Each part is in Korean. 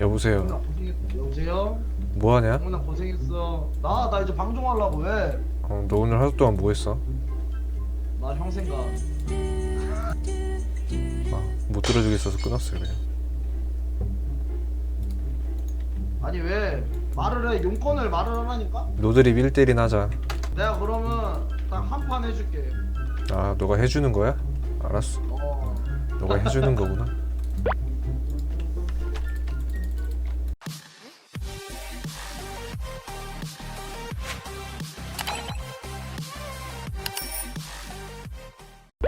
여보세요. 여보세요? 뭐하냐? 영훈아 고생했어. 나, 나 이제 방종하려고 왜? 어, 너 오늘 하루 동안 뭐했어? 나 형 생각. 아, 못 들어주겠어서 끊었어 그냥. 아니 왜? 말을 해. 용건을 말을 하라니까? 노드립 1대1인 하자. 내가 그러면 딱 한 판 해줄게. 아, 너가 해주는 거야? 알았어. 어. 너가 해주는 거구나.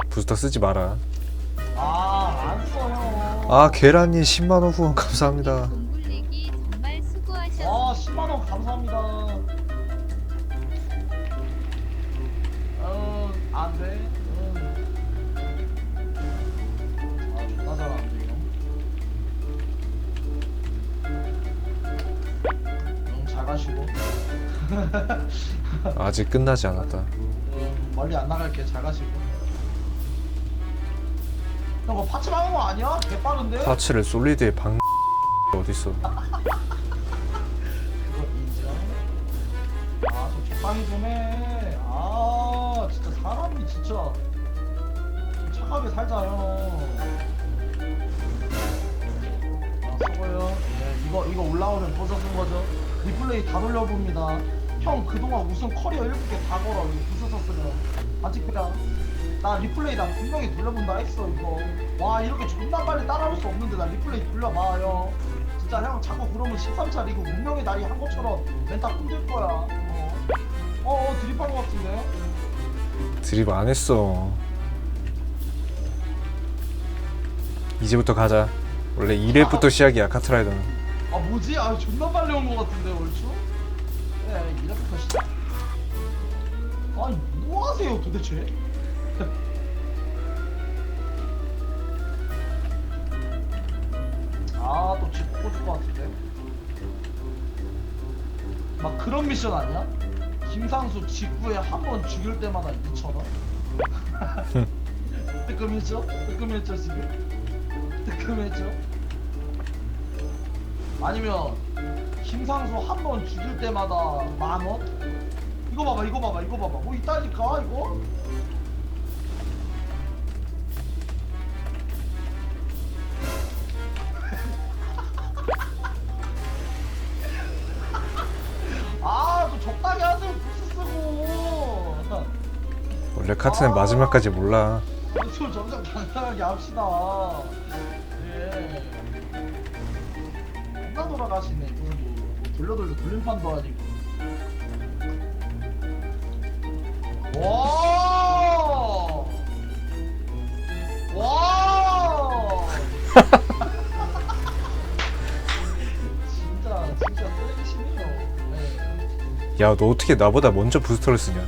부스터 쓰지 마라. 아, 안 써, 형. 아, 계란님 10만 원 후원 감사합니다. 굴리기 정말 수고하셨습니다. 아, 10만 원 감사합니다. 어, 안 돼. 응. 아, 존나 잘하는데, 형. 응, 잘 가시고. 아직 끝나지 않았다. 응, 멀리 안 나갈게. 잘 가시고. 형, 뭐 파츠 하는 거 아니야? 개 빠른데? 파츠를 솔리드에 박 어딨어? 그거 인정. 아, 좀 적당히 좀 해. 아, 진짜 사람이 진짜 좀 착하게 살자요. 아, 수고해요. 네, 이거 이거 올라오면 벌써 쓴 거죠. 리플레이 다 돌려봅니다. 형 그동안 우승 커리어 7개 다 걸어. 이거 부서 썼으면 아직 그냥 나 리플레이 나 분명히 돌려본다 했어 이거. 와 이렇게 존나 빨리 따라올 수 없는데 나 리플레이 돌려봐요. 진짜 형 자꾸 그러면 13차 리그 운명의 날이 한 것처럼 멘탈 흔들 거야. 어, 어, 어 드립한 것 같은데. 드립 안 했어. 이제부터 가자. 원래 2렙부터 시작이야 카트라이더는. 아 뭐지? 아 존나 빨리 온 것 같은데 얼추? 네 이래부터 시작. 아니 뭐 하세요 도대체? 아또집 꽂을 것 같은데. 막 그런 미션 아니야? 김상수 직구에 한 번 죽일 때마다 2천 원? 뜨끔했죠? 뜨끔했죠 지금? 뜨끔했죠? 아니면 김상수 한 번 죽일 때마다 만 원? 이거 봐봐 이거 봐봐 이거 봐봐 뭐 있다니까 이거? 카트는 마지막까지 몰라. 좀 점점 간단하게 합시다 예 겁나 돌아가시네 뭐 돌려 돌려 돌림판도 아니고 와! 와! 진짜 진짜 쓰레기심이에요. 네. 야, 너 어떻게 나보다 먼저 부스터를 쓰냐?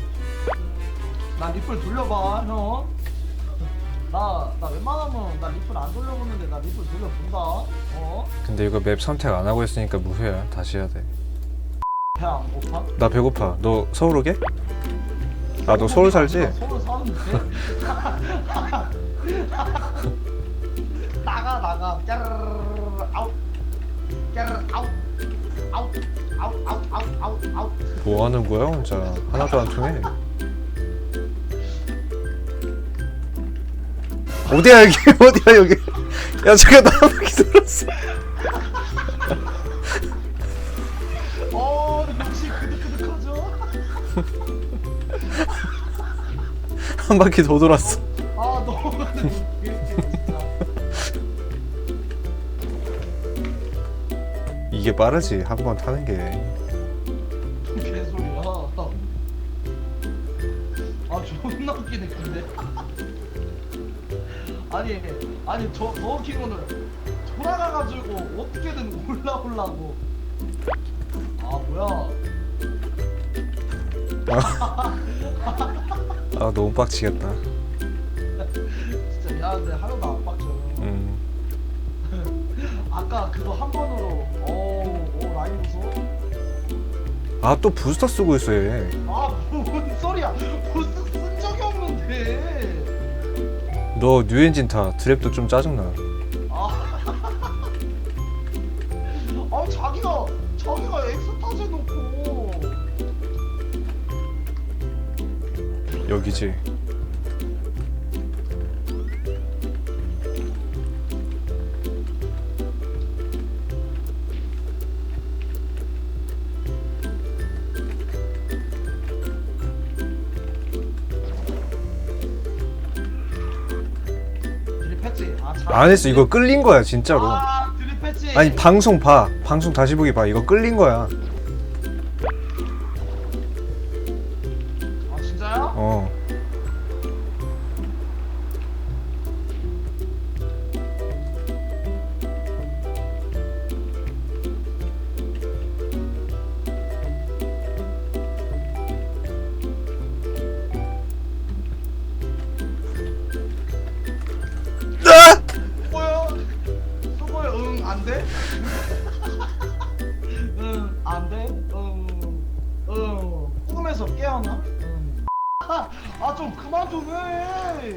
나 리플 돌려봐 형. 나, 나 웬만하면 나 리플 안 돌려보는데 나 리플 돌려본다. 어? 근데 이거 맵 선택 안 하고 했으니까 무효야. 다시 해야 돼. 배안 고파? 나 배고파. 너 서울 오게? 아, 너 서울 살지? 나 서울 사는데? 나가 나가 까르르르 아웃 아웃 아웃 아웃 아웃 아웃 아웃 아웃 뭐 하는 거야, 혼자? 하나도 안 통해. 어디야, 여기? 어디야, 여기? 야, 잠깐, 나한 바퀴 돌았어. 어 역시 그득그득하죠? 한 바퀴 더 돌았어. 아 너무 진짜 이게 빠르지, 한 번 타는 게. 개소리야 아 존나 웃기네 근데 아니 아니 저, 저 킹오는 돌아가가지고 어떻게든 올라오려고. 아 뭐야. 아, 너무 빡치겠다. 진짜 미안한데 하나도 안 빡쳐. 음. 아까 그거 한 번으로 오, 오 라인 보소 아, 또 부스터 쓰고 있어, 얘. 아 뭔 소리야. 보스 쓴 적이 없는데 너 뉴엔진 타. 드랩도 좀 짜증나. 아아 자기가 자기가 엑스타즈 해놓고 여기지 안 했어. 이거 끌린 거야 진짜로. 아 드립 패치. 아니 방송 봐. 방송 다시 보기 봐. 이거 끌린 거야. 아 진짜요? 어 좀 그만 좀 해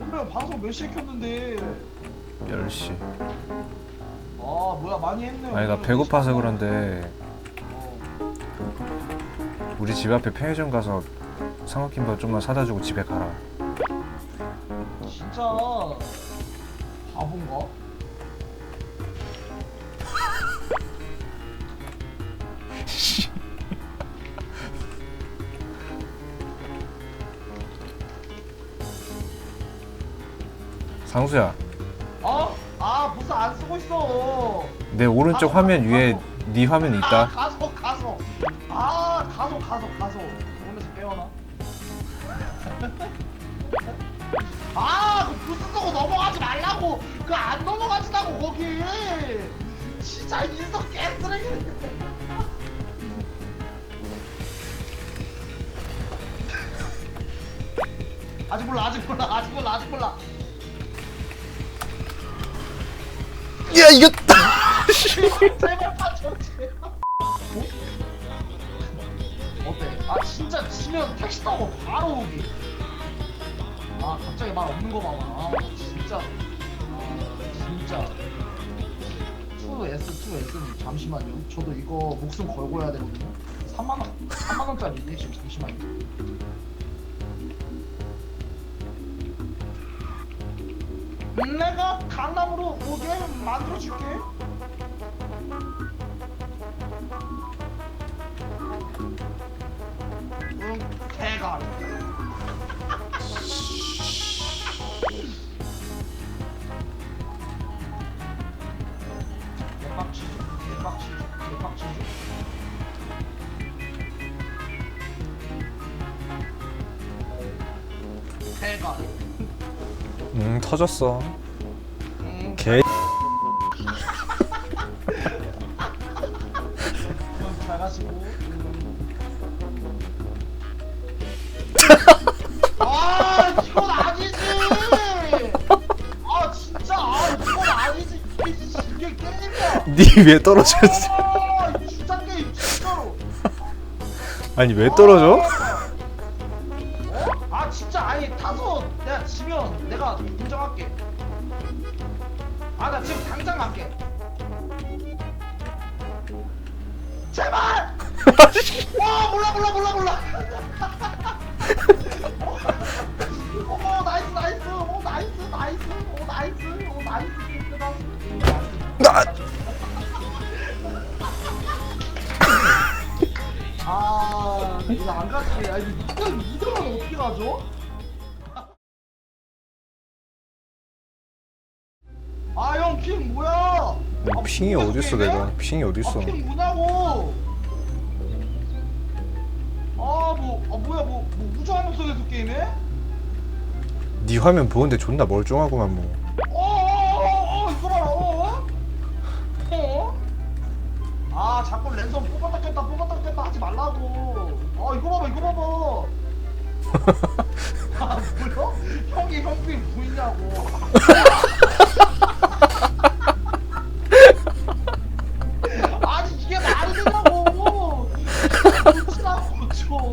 오늘 방송 몇 시에 켰는데 10시 아 뭐야 많이 했네 아니 나 오늘. 배고파서 그런데 어. 우리 집 앞에 편의점 가서 삼각김밥 좀만 사다 주고 집에 가라 진짜 바본가? 상수야. 어? 아 무슨 안 쓰고 있어. 내 오른쪽 화면 위에 네 화면 아, 있다. 가서 가서. 아 가서 가서 가서. 오면서 깨어나 아그 부스 쓰고 넘어가지 말라고. 그 안 넘어가진다고 거기. 진짜 인성 개쓰레기. 아직 몰라 아직 몰라 아직 몰라 아직 몰라 야 이겼다 제발? 어때? 아 진짜 지면 택시 타고 바로 오기. 아 갑자기 말 없는 거 봐봐. 아 진짜. 아 진짜. 2S 2S는 잠시만요. 저도 이거 목숨 걸고 해야 되거든요. 3만 원 3만 원짜리 지금. 잠시만요 내가 강남으로 오게 만들어줄게. 응, 대가 음 터졌어 음, 개 잘. 아, 이건 아니지. 아, 진짜, 아, 이건 아니지. 이게 이게 게임이야. 니왜 떨어졌지 아, 이 진짜 게임 진짜로. 아니 왜 떨어져? 와 몰라 몰라 몰라 몰라. 오 나이스 나이스. 오 나이스 나이스. 오 나이스. 오 나이스. 나- 아 이거 안 갔지 아니 이거 이거만 어떻게 가죠? 아형 핑 뭐야? 아, 핑이 계속 어딨어? 내가? 핑이 어딨어? 아, 핑 뭐냐고? 뭐, 아 뭐야 뭐, 뭐 우주함 속에서 게임해? 네 화면 보는데 존나 멀쩡하구만 뭐. 어어어어 이거 봐라 어? 어? 아 자꾸 랜선 뽑았다 꼈다 뽑았다 꼈다 하지 말라고 아 이거 봐봐 이거 봐봐 아 뭐야? 형이 형빈 보이냐고 뭐 아니 이게 말이 되냐고 고치라고 좀